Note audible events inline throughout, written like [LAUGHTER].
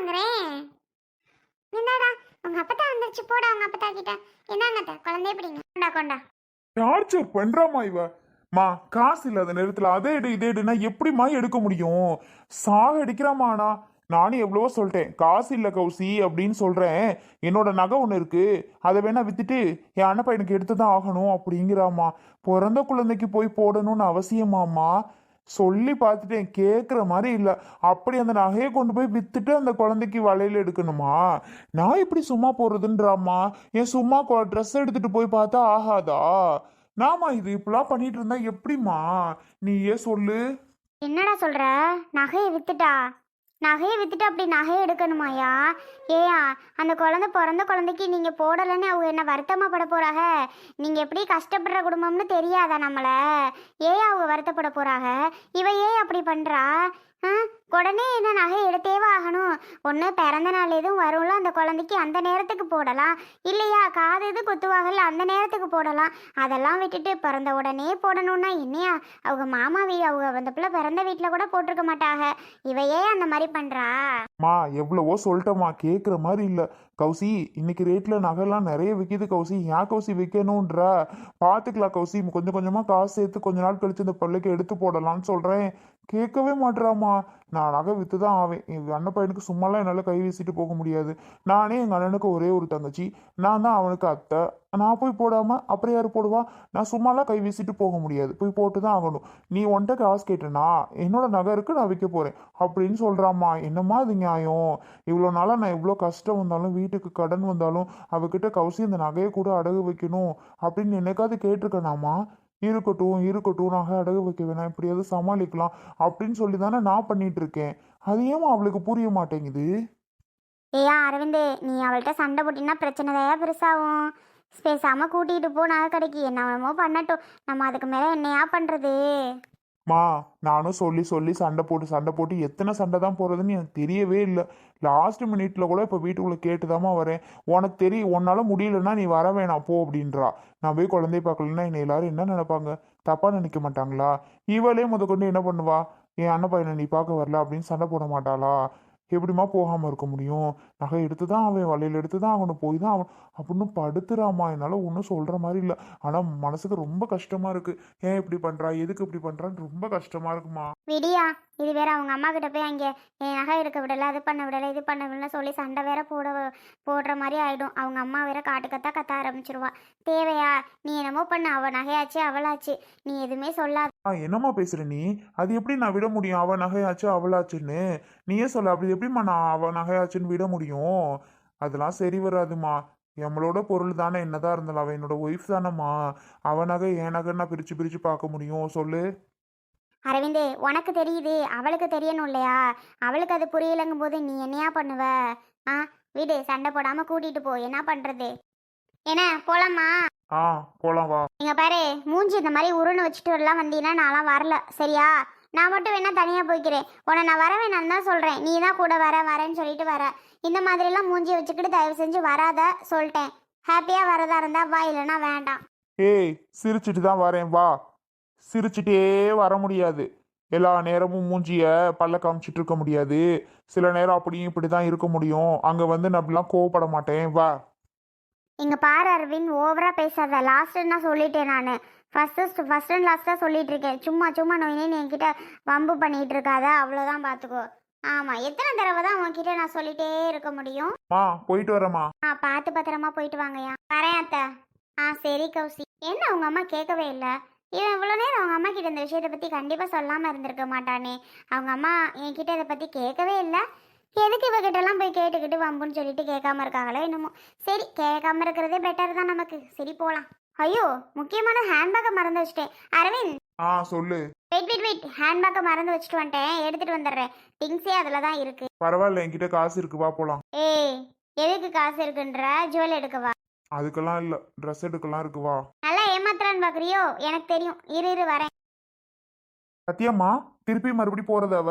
வாங்குறேன். என்னடா? உங்க அப்பத்தா வந்துருச்சு. போடா உங்க அப்பத்தா கிட்ட. என்னங்க குழந்தைய பிடிங்க. கொண்டா கொண்டா. டார்ச்சர் பண்றாமா இவ. மா காசு இல்லாத நேரத்துல அதே எடு இதே எடுனா எப்படிம்மா எடுக்க முடியும்? சாக அடிக்கிறாமாண்ணா நானும் எவ்வளவோ சொல்லிட்டேன். காசு இல்லை கௌசி அப்படின்னு சொல்றேன். என்னோட நகை ஒன்று இருக்கு. அதை வேணா வித்துட்டு என் அண்ணன் பையனுக்கு எடுத்து தான் ஆகணும் அப்படிங்கிறாமா பிறந்த குழந்தைக்கு போய் போடணும்னு அவசியமாம்மா. சொல்லி பார்த்துட்டேன் கேட்குற மாதிரி இல்லை. அப்படி அந்த நகையை கொண்டு போய் வித்துட்டு அந்த குழந்தைக்கு வளையல் எடுக்கணுமா? நான் இப்படி சும்மா போடுறதுன்றாம்மா ஏன் சும்மா ட்ரெஸ் எடுத்துட்டு போய் பார்த்தா ஆகாதா? நாமா இது இப்படிலாம் பண்ணிட்டு இருந்தா எப்படிம்மா? நீயே சொல்லு. என்னடா சொல்ற? நகையை வித்துட்டா? நகையை வித்துட்டு அப்படி நகையை எடுக்கணுமாயா ஏயா அந்த குழந்தை பிறந்த குழந்தைக்கு நீங்க போடலைன்னு அவங்க என்ன வருத்தமா பட போறாங்க? நீங்க எப்படி கஷ்டப்படுற குடும்பம்னு தெரியாதா நம்மள? ஏயா அவங்க வருத்தப்பட போறாங்க? இவ ஏன் அப்படி பண்றா? ஆ உடனே என்ன நகை எடுத்தேவா ஆகணும்? ஒன்று பிறந்த நாள் எதுவும் வரும்ல அந்த குழந்தைக்கு அந்த நேரத்துக்கு போடலாம். இல்லையா காது எது குத்துவாகல அந்த நேரத்துக்கு போடலாம். அதெல்லாம் விட்டுட்டு பிறந்த உடனே போடணும்னா என்னையா? அவங்க மாமா வீ அவங்க அந்த பிள்ளை பிறந்த வீட்டில் கூட போட்டிருக்க மாட்டாங்க. இவையே அந்த மாதிரி பண்ணுறா மா எவ்வளவோ சொல்லிட்டேம்மா கேட்குற மாதிரி இல்லை. கௌசி இன்னைக்கு ரேட்டில் நகைலாம் நிறைய விற்கிது கௌசி. ஏன் கௌசி விற்கணுன்ற பார்த்துக்கலாம் கௌசி. கொஞ்சம் கொஞ்சமாக காசு சேர்த்து கொஞ்ச நாள் கழிச்சு இந்த பிள்ளைக்கு எடுத்து போடலாம்னு சொல்கிறேன் கேட்கவே மாட்றாம்மா. நான் நகை விற்று தான் ஆவேன். எங்கள் அண்ணன் பையனுக்கு சும்மாலாம் என்னால் கை வீசிட்டு போக முடியாது. நானே எங்கள் அண்ணனுக்கு ஒரே ஒரு தங்கச்சி. நான் தான் அவனுக்கு அத்தை. நான் போய் போடாமல் அப்புறம் யார் போடுவா? நான் சும்மாலாம் கை வீசிட்டு போக முடியாது. போய் போட்டு தான் ஆகணும். நீ ஒன்ட்ட காசு கேட்டனா? என்னோட நகை இருக்கு நான் விற்க போகிறேன் அப்படின்னு சொல்கிறாம்மா என்னம்மா இது நியாயம்? இவ்வளோ நாளாக நான் எவ்வளோ கஷ்டம் வந்தாலும் வீட்டுக்கு கடன் வந்தாலும் அவகிட்ட கவுசி இந்த நகையை கூட அடகு வைக்கணும் அப்படின்னு என்னைக்காவது கேட்டிருக்கேனாம்மா? இருக்கட்டும் இருக்கட்டும் நகை அடகு வைக்க வேணாம் எப்படியாவது சமாளிக்கலாம் அப்படின்னு சொல்லி தானே நான் பண்ணிட்டு இருக்கேன் அது ஏன் அவளுக்கு புரிய மாட்டேங்குது? ஏயா அரவிந்து நீ அவள்கிட்ட சண்டை போட்டினா பிரச்சனை தான் பெருசாகும். பேசாமல் கூட்டிகிட்டு போ நகை கடைக்கு. என்ன வேணுமோ பண்ணட்டும். நம்ம அதுக்கு மேலே என்னையா பண்ணுறது மா நானும் சொல்லி சொல்லி சண்டை போட்டு சண்டை போட்டு எத்தனை சண்டை தான் போகிறதுன்னு எனக்கு தெரியவே இல்லை. லாஸ்ட் மினிட்ல கூட இப்போ வீட்டுக்குள்ளே கேட்டுதாம்மா வரேன். உனக்கு தெரியும் உன்னால் முடியலன்னா நீ வர வேணாம் போ அப்படின்றா. நான் போய் குழந்தைய பார்க்கலன்னா என்னை எல்லாரும் என்ன நினைப்பாங்க? தப்பாக நினைக்க மாட்டாங்களா? இவளே முதற்கொண்டு என்ன பண்ணுவா? என் அண்ணன் பையனை நீ பார்க்க வரல அப்படின்னு சண்டை போட மாட்டாளா? எப்படிம்மா போகாமல் இருக்க முடியும்? நகை எடுத்து தான் அவன் வலையில் எடுத்து தான் அவனை போய் தான் அவன் அப்படின்னு படுத்துறாம்மா. என்னால் ஒன்றும் சொல்கிற மாதிரி இல்லை. ஆனால் மனசுக்கு ரொம்ப கஷ்டமாக இருக்குது ஏன் இப்படி பண்ணுறா எதுக்கு இப்படி பண்ணுறான்னு ரொம்ப கஷ்டமாக இருக்குமா? விடியா இது வேற அவங்க அம்மா கிட்ட போய் அங்கே என் நகை எடுக்க விடல அது பண்ண விடல இது பண்ண விடல சொல்லி சண்டை வேற போட போடுற மாதிரி ஆயிடும். அவங்க அம்மா வேற காட்டுக்கத்தா கத்த ஆரம்பிச்சிருவா. தேவையா? நீ என்னமோ பண்ண. அவ நகையாச்சு அவளாச்சு. நீ எதுவுமே சொல்லாத என்னம்மா பேசுற நீ? அது எப்படி நான் விட முடியும்? அவ நகையாச்சு அவளாச்சுன்னு. நீயே சொல்ல அப்படி எப்படிம்மா நான் அவ நகையாச்சுன்னு விட முடியும்? அதெல்லாம் சரி வராதுமா நம்மளோட பொருள் தானே என்னதான் இருந்தாலும் அவ என்னோட ஒய்ஃப் தானேம்மா. அவ நகை என் நகை நான் பிரிச்சு பிரிச்சு பார்க்க முடியும். சொல்லு. அரவிந்து உனக்கு தெரியுது அவளுக்கு தெரியணும் இல்லையா? அவளுக்கு அது புரியலங்கும் போது நீ என்னையா பண்ணுவ? ஆ வீடு சண்டை போடாம கூட்டிட்டு போ. என்ன பண்றது? என்ன போலாமா ஆ போலாம் வா. நீங்க பாரு மூஞ்சி இந்த மாதிரி உருன்னு வச்சுட்டு எல்லாம் வந்தீங்கன்னா நான்லாம் வரல. சரியா? நான் மட்டும் வேணா தனியா போய்க்கிறேன். உன்னை நான் வர வேணாம்னு தான் சொல்றேன். நீ தான் கூட வர வரேன்னு சொல்லிட்டு வர. இந்த மாதிரிலாம் மூஞ்சி வச்சுக்கிட்டு தயவு செஞ்சு வராத சொல்லிட்டேன். ஹாப்பியா வரதா இருந்தா வா இல்லைன்னா வேண்டாம். ஏய் சிரிச்சிட்டு தான் வரேன் வா. சிரிச்சிட்டே வர முடியாது. எல்லா நேரமும் மூஞ்சிய பல்ல காமிச்சிட்டு இருக்க முடியாது. சில நேரம் அப்படியும் இப்படி தான் இருக்க முடியும். அங்கே வந்து நான் அப்படிலாம் கோவப்பட மாட்டேன். வா. இங்க பாரு அரவிந்த் ஓவரா பேசாத. லாஸ்ட் நான் சொல்லிட்டேன் நான். ஃபர்ஸ்ட் ஃபர்ஸ்ட் அண்ட் லாஸ்டா சொல்லிட்டு இருக்கேன் சும்மா சும்மா நோயினே என்கிட்ட வம்பு பண்ணிட்டு இருக்காத அவ்வளோதான் பார்த்துக்கோ ஆமா எத்தனை தடவை தான் உன்கிட்ட நான் சொல்லிட்டே இருக்க முடியும்? மா போயிட்டு வரேம்மா. ஆ பார்த்து பத்திரமா போயிட்டு வாங்கய்யா. வரேன் அத்தை. ஆ சரி கௌசி. என்ன அவங்க அம்மா கேட்கவே இல்லை? இவன் இவ்வளோ நேரம் அவங்க அம்மா கிட்ட இந்த விஷயத்தை பற்றி கண்டிப்பாக சொல்லாமல் இருந்திருக்க மாட்டானே. அவங்க அம்மா என்கிட்ட இதை பற்றி கேட்கவே இல்லை. எதுக்கு இவகிட்டலாம் போய் கேட்டுக்கிட்டு வம்புன்னு சொல்லிட்டு கேட்காம இருக்காங்களோ என்னமோ. சரி கேட்காம இருக்கிறதே பெட்டர் தான் நமக்கு. சரி போகலாம் ஐயோ முக்கியமான ஹேண்ட்பேக்கை மறந்து வச்சிட்டேன். அரவிந்த். ஆ சொல்லு. வெயிட் வெயிட் வெயிட் ஹேண்ட்பேக்கை மறந்து வச்சுட்டு வந்துட்டேன். எடுத்துட்டு வந்துடுறேன். திங்ஸே அதில் தான் இருக்கு. பரவாயில்ல என்கிட்ட காசு இருக்கு. வா போலாம். ஏய் எதுக்கு காசு இருக்குன்ற? ஜுவல் எடுக்கவா அதுக்கெல்லாம் இல்ல. ட்ரெஸ் எடுக்கலாம் இருக்கு. வா. நல்லா ஏமாத்துறான்னு பார்க்குறியோ எனக்கு தெரியும். இரு இரு வரேன். சத்தியம்மா திருப்பி மறுபடி போறது அவ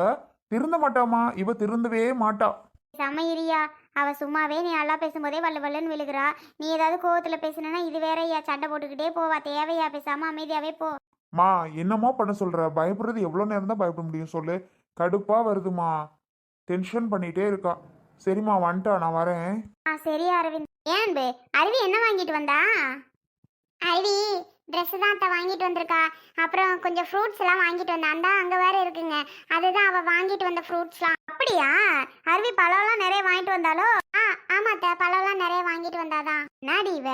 திருந்த மாட்டாமா இவ திருந்தவே மாட்டா. சமையிரியா அவ சும்மாவே நீ நல்லா பேசும்போதே வல்ல வல்லன்னு விழுகிறா. நீ ஏதாவது கோவத்துல பேசுனா இது வேறயா சண்டை போட்டுக்கிட்டே போவா. தேவையா பேசாம அமைதியாவே போ. மா என்னம்மா பண்ண சொல்ற? பயப்படுறது எவ்வளோ நேரம் தான் பயப்பட முடியும் சொல்லு. கடுப்பா வருதுமா. டென்ஷன் பண்ணிட்டே இருக்கா. சரிம்மா வந்துட்டா. நான் வரேன். ஆ சரி அரவிந்த். ஏன் அன்பு? அருவி என்ன வாங்கிட்டு வந்தா? அருவி ட்ரெஸ் தான் அத்தை வாங்கிட்டு வந்திருக்கா. அப்புறம் கொஞ்சம் ஃப்ரூட்ஸ் எல்லாம் வாங்கிட்டு வந்தா. அந்த அங்கே வேற இருக்குங்க. அதுதான் அவ வாங்கிட்டு வந்த ஃப்ரூட்ஸ்லாம் அப்படியா? அருவி பழம்லாம் நிறைய வாங்கிட்டு வந்தாலோ? ஆ ஆமா பழம்லாம் நிறைய வாங்கிட்டு வந்தாதான் என்னடி இவ?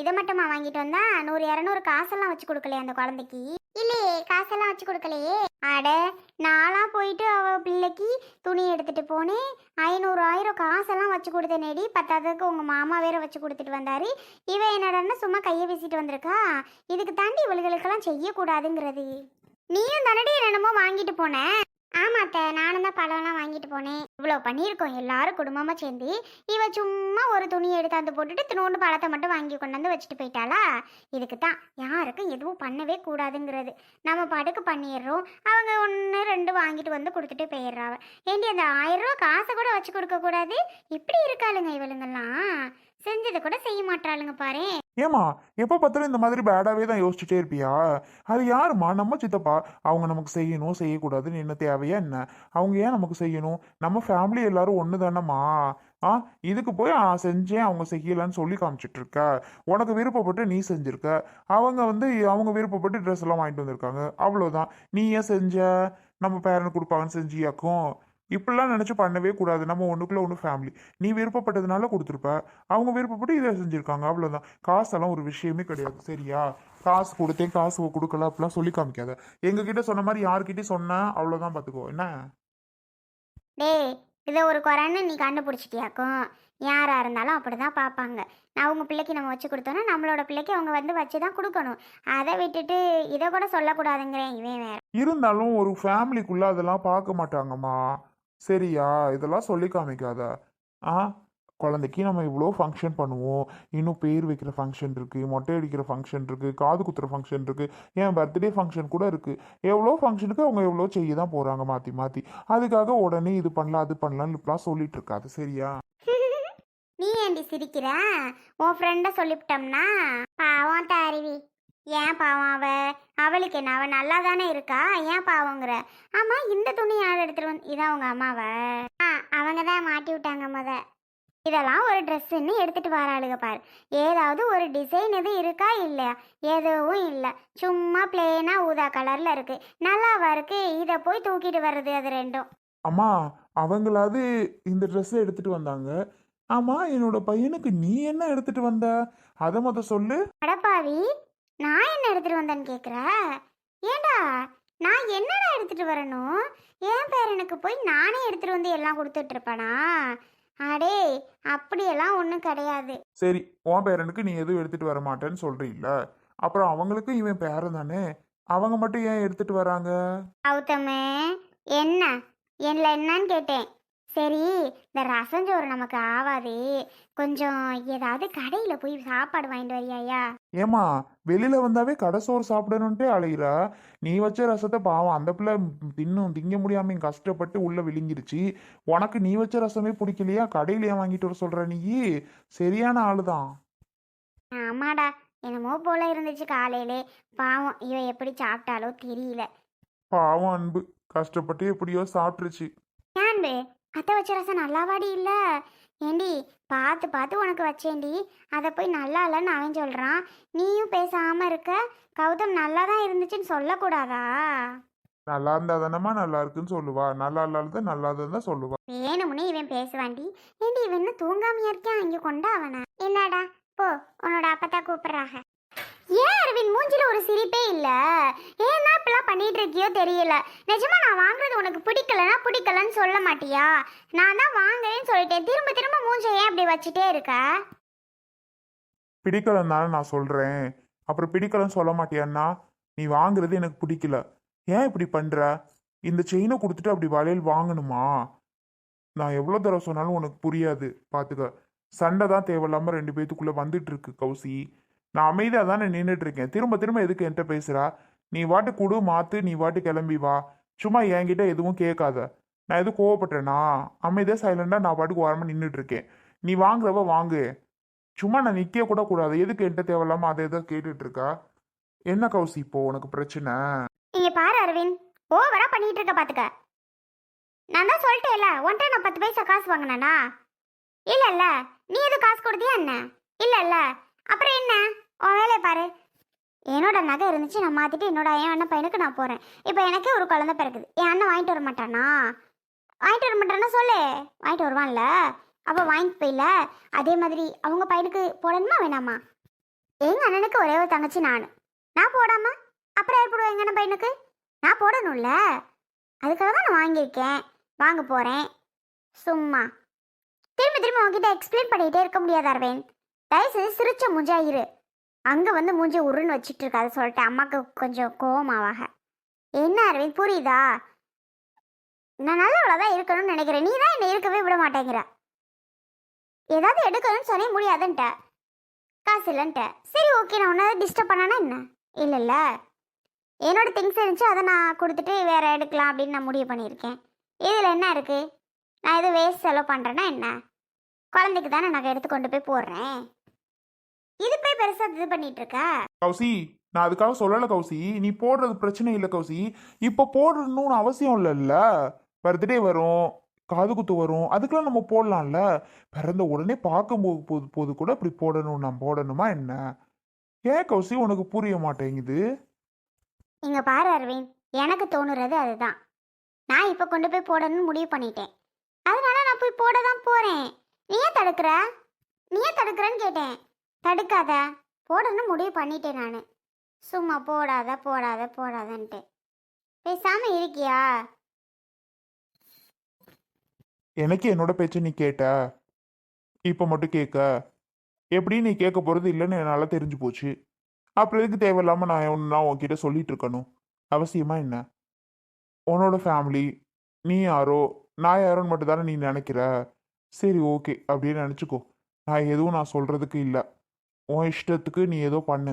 இதை மட்டுமா வாங்கிட்டு வந்தா? நூறு இரநூறு காசெல்லாம் வச்சு கொடுக்கலையே அந்த குழந்தைக்கு? இல்லையே காசெல்லாம் வச்சு கொடுக்கலையே. அட நாளாக போயிட்டு அவ பிள்ளைக்கு துணி எடுத்துட்டு போனேன் ஐநூறு ஆயிரம் காசெல்லாம் வச்சு கொடுத்தேனேடி. பத்தாததுக்கு உங்கள் மாமா வேற வச்சு கொடுத்துட்டு வந்தாரு. இவ என்னடன்னா சும்மா கையை வீசிட்டு வந்திருக்கா? இதுக்கு தாண்டி இவளுகளுக்கெல்லாம் செய்யக்கூடாதுங்கிறது. நீயும் தானடி என்னென்னமோ வாங்கிட்டு போன? ஆமா அத்தை நானும் தான் பழம்லாம் வாங்கிட்டு போனேன். இவ்வளோ பண்ணியிருக்கோம் எல்லாரும் குடும்பமாக சேர்ந்து. இவ சும்மா ஒரு துணியை எடுத்தாந்து போட்டுட்டு திருநூண்டு பழத்தை மட்டும் வாங்கி கொண்டாந்து வச்சுட்டு போயிட்டாளா? இதுக்கு தான். யாருக்கும் எதுவும் பண்ணவே கூடாதுங்கிறது. நம்ம பாட்டுக்கு பண்ணிடுறோம். அவங்க ஒன்று ரெண்டு வாங்கிட்டு வந்து கொடுத்துட்டு போயிடுறாவ. ஏண்டி அந்த ஆயிரம் ரூபா காசை கூட வச்சு கொடுக்க கூடாது இப்படி இருக்காளுங்க இவளுங்கெல்லாம். செஞ்சதை கூட செய்ய மாட்டாளுங்க பாரு. ஏமா எப்போ பார்த்தாலும் இந்த மாதிரி பேடாவே தான் யோசிச்சுட்டே இருப்பியா? அது யாருமா நம்ம சித்தப்பா அவங்க நமக்கு செய்யணும் செய்யக்கூடாதுன்னு என்ன தேவையா என்ன? அவங்க ஏன் நமக்கு செய்யணும்? நம்ம ஃபேமிலி எல்லாரும் ஒன்று தானம்மா ஆ இதுக்கு போய் ஆ, செஞ்சேன் அவங்க செய்யலன்னு சொல்லி காமிச்சிட்டு இருக்க உனக்கு விருப்பப்பட்டு நீ செஞ்சிருக்க. அவங்க வந்து அவங்க விருப்பப்பட்டு ட்ரெஸ் எல்லாம் வாங்கிட்டு வந்திருக்காங்க. அவ்வளோதான் நீ ஏன் செஞ்ச? நம்ம பேரண்ட் கொடுப்பாங்கன்னு செஞ்சியாக்கும். இப்படிலாம் நினச்சி பண்ணவே கூடாது. நம்ம ஒன்றுக்குள்ள ஒன்று ஃபேமிலி நீ விருப்பப்பட்டதுனால கொடுத்துருப்ப. அவங்க விருப்பப்பட்டு இதை செஞ்சுருக்காங்க. அவ்வளோதான் காசெல்லாம் ஒரு விஷயமே கிடையாது. சரியா? காசு கொடுத்தேன் காசு கொடுக்கல அப்படிலாம் சொல்லி காமிக்காத. எங்ககிட்ட சொன்ன மாதிரி யார்கிட்டயும் சொன்னா அவ்வளோதான் பார்த்துக்கோ என்ன? டேய் இதை ஒரு குறைன்னு நீ கண்டுபிடிச்சிட்டியாக்கும்? யாராக இருந்தாலும் அப்படி தான் பார்ப்பாங்க. நான் அவங்க பிள்ளைக்கு நம்ம வச்சு கொடுத்தோன்னா நம்மளோட பிள்ளைக்கு அவங்க வந்து வச்சு தான் கொடுக்கணும். அதை விட்டுட்டு இதை கூட சொல்லக்கூடாதுங்கிறேன் இவன் வேற. இருந்தாலும் ஒரு ஃபேமிலிக்குள்ள அதெல்லாம் பார்க்க மாட்டாங்கம்மா. சரியா? இதெல்லாம் சொல்லி காமிக்காத. ஆ குழந்தைக்கு நம்ம இவ்வளோ ஃபங்க்ஷன் பண்ணுவோம். இன்னும் பேர் வைக்கிற ஃபங்க்ஷன் இருக்குது மொட்டை அடிக்கிற ஃபங்க்ஷன் இருக்குது காது குத்துற ஃபங்க்ஷன் இருக்குது என் பர்த்டே ஃபங்க்ஷன் கூட இருக்குது எவ்வளோ ஃபங்க்ஷனுக்கு அவங்க எவ்வளோ செய்ய தான் போகிறாங்க மாற்றி மாற்றி அதுக்காக உடனே இது பண்ணலாம் அது பண்ணலாம்னு இப்படிலாம் சொல்லிட்டு இருக்காது சரியா? [LAUGHS] நீ ஏண்டி சிரிக்கிற? உன் ஃப்ரெண்டை சொல்லிவிட்டோம்னா பாவம் தாரிவி. ஏன் பாவம் அவ? அவளுக்கு என்ன? அவ நல்லா தானே இருக்கா? ஏன் பாவங்கிற? ஆமா இந்த துணி யார் எடுத்துட்டு வந்து இதான் உங்க அம்மாவ. ஆ அவங்க தான் மாட்டி விட்டாங்க முத. இதெல்லாம் ஒரு ட்ரெஸ்ஸுன்னு எடுத்துட்டு வராளுக பாரு. ஏதாவது ஒரு டிசைன் எதுவும் இருக்கா இல்லையா? எதுவும் இல்லை. சும்மா பிளெயினா ஊதா கலர்ல இருக்கு. நல்லாவா இருக்கு? இதை போய் தூக்கிட்டு வர்றது அது ரெண்டும். அம்மா அவங்களாவது இந்த ட்ரெஸ் எடுத்துட்டு வந்தாங்க. ஆமா என்னோட பையனுக்கு நீ என்ன எடுத்துட்டு வந்த? அதை மொத்த சொல்லு. அடப்பாவி! நான் என்ன எடுத்துட்டு வந்தேன்னு கேக்குற? ஏண்டா? நான் என்னடா எடுத்துட்டு வரணும் என் பேரனுக்கு போய் நானே எடுத்துட்டு வந்து எல்லாம் கொடுத்துட்டு இருப்பேனா? அடே அப்படியெல்லாம் ஒன்றும் கிடையாது. சரி உன் பேரனுக்கு நீ எதுவும் எடுத்துட்டு வர மாட்டேன்னு சொல்றீல்ல. அப்புறம் அவங்களுக்கும் இவன் பேரன் தானே? அவங்க மட்டும் ஏன் எடுத்துட்டு வராங்க? கௌதமே என்ன? என்ன என்னன்னு கேட்டேன். சரி இந்த ரசஞ்சோறு நமக்கு ஆவாது. கொஞ்சம் ஏதாவது கடையில் போய் சாப்பாடு வாங்கிட்டு வரியாயா ஏமா வெளியில வந்தாவே கடை சோறு சாப்பிடணுன்ட்டே அலையிறா. நீ வச்ச ரசத்தை பாவம் அந்த பிள்ளை தின்னும் திங்க முடியாம கஷ்டப்பட்டு உள்ள விழுங்கிருச்சு. உனக்கு நீ வச்ச ரசமே பிடிக்கலையா? கடையில ஏன் வாங்கிட்டு வர சொல்ற நீ? சரியான ஆளுதான். ஆமாடா என்னமோ போல இருந்துச்சு காலையிலே. பாவம் இவ எப்படி சாப்பிட்டாலோ தெரியல. பாவம் அன்பு கஷ்டப்பட்டு எப்படியோ சாப்பிட்டுருச்சு. ஏன்பு அத்தை வச்ச ரசம் நல்லாவாடி இல்ல? ஏண்டி பார்த்து பார்த்து உனக்கு வச்சேன்டி. அதை போய் நல்லா இல்லைன்னு அவன் சொல்றான். நீயும் பேசாம இருக்க. கௌதம் நல்லா தான் இருந்துச்சுன்னு சொல்லக்கூடாதா? நல்லா இருந்தா தானம்மா நல்லா இருக்குன்னு சொல்லுவா. நல்லா இல்லாத நல்லா தான் சொல்லுவா. வேணும்னே இவன் பேசுவான்டி. ஏண்டி இவன் இன்னும் தூங்காமையா இருக்கான் இங்க கொண்டா அவனை. என்னடா போ உன்னோட அப்பத்தா கூப்பிடுறாங்க. ஏன் அரவிந்த் மூஞ்சில ஒரு சிரிப்பே இல்ல? ஏன் தான் இப்பெல்லாம் பண்ணிட்டு இருக்கியோ தெரியல. நிஜமா நான் வாங்குறது உனக்கு பிடிக்கலன்னா பிடிக்கலன்னு சொல்ல மாட்டியா? நான் தான் வாங்குறேன்னு சொல்லிட்டேன். திரும்ப திரும்ப மூஞ்ச ஏன் அப்படி வச்சுட்டே இருக்க? பிடிக்கலன்னு தானே நான் சொல்றேன். அப்புறம் பிடிக்கலன்னு சொல்ல மாட்டியான்னா நீ வாங்குறது எனக்கு பிடிக்கல. ஏன் இப்படி பண்ற? இந்த செயினை கொடுத்துட்டு அப்படி வளையல் வாங்கணுமா? நான் எவ்வளோ தடவை சொன்னாலும் உனக்கு புரியாது. பார்த்துக்க சண்டை தான் தேவையில்லாம ரெண்டு பேத்துக்குள்ள வந்துட்டு இருக்கு கௌசி. நான் அமைதியாக தானே நின்றுட்டு இருக்கேன் திரும்ப திரும்ப எதுக்கு என்கிட்ட பேசுறா? நீ வாட்டு குடு மாத்து நீ வாட்டு கிளம்பி வா. சும்மா என்கிட்ட எதுவும் கேட்காத. நான் எதுவும் கோவப்பட்டேனா அமைதியாக சைலண்டாக நான் பாட்டுக்கு ஓரமாக நின்றுட்டு இருக்கேன் நீ வாங்குறவ வாங்கு. சும்மா நான் நிற்க கூட கூடாது. எதுக்கு என்கிட்ட தேவையில்லாம அதை எதை கேட்டுட்டு இருக்கா என்ன கௌசி இப்போ உனக்கு பிரச்சனை? இங்க பாரு அரவிந்த். ஓவரா பண்ணிட்டு இருக்க பாத்துக்க. நான் தான் சொல்லிட்டேல உன்கிட்ட நான் பத்து பைசா காசு வாங்கினானா? இல்ல இல்ல நீ எதுவும் காசு கொடுத்தியா என்ன? இல்லைல்ல. அப்புறம் என்ன? உன் வேலையை பாரு. என்னோட நகை இருந்துச்சு நான் மாற்றிட்டு என்னோட என் அண்ணன் பையனுக்கு நான் போகிறேன் இப்போ எனக்கே ஒரு குழந்தை பிறக்குது. என் அண்ணன் வாங்கிட்டு வர மாட்டானா? வாங்கிட்டு வர மாட்டானா சொல்லு. வாங்கிட்டு வருவான்ல? அப்போ வாங்கிட்டு போயில அதே மாதிரி அவங்க பையனுக்கு போடணுமா வேணாமா? எங்கள் அண்ணனுக்கு ஒரே ஒரு தங்கச்சி நான். நான் போடாமா? அப்புறம் யார் எங்கள் அண்ணன் பையனுக்கு? நான் போடணும்ல? அதுக்காக தான் நான் வாங்கியிருக்கேன். வாங்க போகிறேன் சும்மா. திரும்ப திரும்ப உங்ககிட்ட எக்ஸ்பிளைன் பண்ணிக்கிட்டே இருக்க முடியாது அரவிந்த். தயவுசெய்து சிரிச்ச முஞ்சாயிரு. அங்கே வந்து மூஞ்சி உருன்னு வச்சுட்டு இருக்காது சொல்லிட்டு அம்மாவுக்கு கொஞ்சம் கோவமாவாக. என்ன அரவிந்த் புரியுதா? நான் நல்லவளாதான் இருக்கணும்னு நினைக்கிறேன். நீ தான் என்னை இருக்கவே விட மாட்டேங்கிற. ஏதாவது எடுக்கணும்னு சொல்லி முடியாதுன்ட்ட. காசு இல்லைன்ட்ட. சரி ஓகே. நான் உன்னை டிஸ்டர்ப் பண்ணேன்னா என்ன? இல்லைல்ல என்னோட திங்ஸ் இருந்துச்சு அதை நான் கொடுத்துட்டு வேற எடுக்கலாம் அப்படின்னு நான் முடிவு பண்ணியிருக்கேன். இதில் என்ன இருக்குது நான் எதுவும் வேஸ்ட் செலவு பண்ணுறேன்னா என்ன? குழந்தைக்கு தானே நான் எடுத்து கொண்டு போய் போடுறேன். இது போய் பெருசாக இது பண்ணிட்டு இருக்க கௌசி நான் அதுக்காக சொல்லலை கௌசி. நீ போடுறது பிரச்சனை இல்லை கௌசி. இப்போ போடணும்னு அவசியம் இல்லைல்ல. பர்த்டே வரும் காது குத்து வரும் அதுக்கெல்லாம் நம்ம போடலாம்ல. பிறந்த உடனே பார்க்கும்போது போது போது கூட இப்படி போடணும் நான் போடணுமா என்ன? ஏன் கௌசி உனக்கு புரிய மாட்டேங்குது? இங்க பாரு அரவிந்த் எனக்கு தோணுறது அதுதான். நான் இப்போ கொண்டு போய் போடணும்னு முடிவு பண்ணிட்டேன். அதனால நான் போய் போட தான் போறேன். நீ ஏன் தடுக்கிற? நீ ஏன் தடுக்கிறேன்னு கேட்டேன். தடுக்காத. போடணும்னு முடிவு பண்ணிட்டேன் நான். சும்மா போடாத போடாத போடாதன்ட்டு. பேசாம இருக்கியா? எனக்கு என்னோட பேச்சை நீ கேட்ட? இப்போ மட்டும் கேட்க எப்படி நீ கேட்க போகிறது இல்லைன்னு என்னால் தெரிஞ்சு போச்சு. அப்புறம் எதுக்கு தேவையில்லாமல் நான் ஒன்றுனா உன்கிட்ட சொல்லிட்டு இருக்கணும்? அவசியமா என்ன? உன்னோட ஃபேமிலி நீ யாரோ? நான் யாரோன்னு மட்டும் தானே நீ நினைக்கிற? சரி ஓகே அப்படின்னு நினச்சிக்கோ. நான் எதுவும் நான் சொல்கிறதுக்கு இல்லை. உன் இஷ்டத்துக்கு நீ ஏதோ பண்ணு.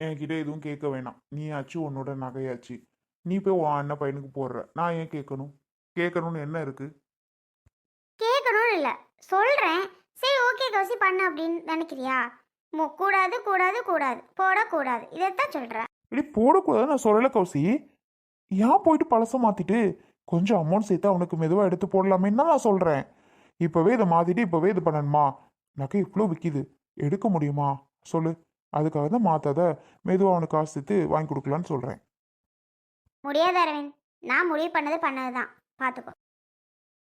என்கிட்ட எதுவும் கேட்க வேணாம். நீ ஆச்சு உன்னோட நகையாச்சு. நீ போய் உன் அண்ணன் பையனுக்கு போடுற. நான் ஏன் கேட்கணும்? கேட்கணும்னு என்ன இருக்குது கேட்கணும்னு இல்லை. சொல்கிறேன் சரி ஓகே கௌசி பண்ணு அப்படின்னு நினைக்கிறியா? மு கூடாது கூடாது கூடாது. போடக்கூடாது. இதைத்தான் சொல்கிறேன் இப்படி போடக்கூடாதுன்னு நான் சொல்லலை கௌசி. ஏன் போயிட்டு பழச மாற்றிட்டு கொஞ்சம் அமௌண்ட் சேர்த்து அவனுக்கு மெதுவாக எடுத்து போடலாமேன்னு தான் நான் சொல்கிறேன் இப்போவே இதை மாற்றிட்டு இப்போவே இது பண்ணணுமா? நகை இவ்வளோ விற்கிது எடுக்க முடியுமா? சொல்லு. அதுக்காக தான் மாத்தாத மெதுவாக அவனுக்கு காசு சேர்த்து வாங்கி கொடுக்கலான்னு சொல்கிறேன் முடியாது அரவிந்த். நான் முடிவு பண்ணது பண்ணது தான் பார்த்துக்கோ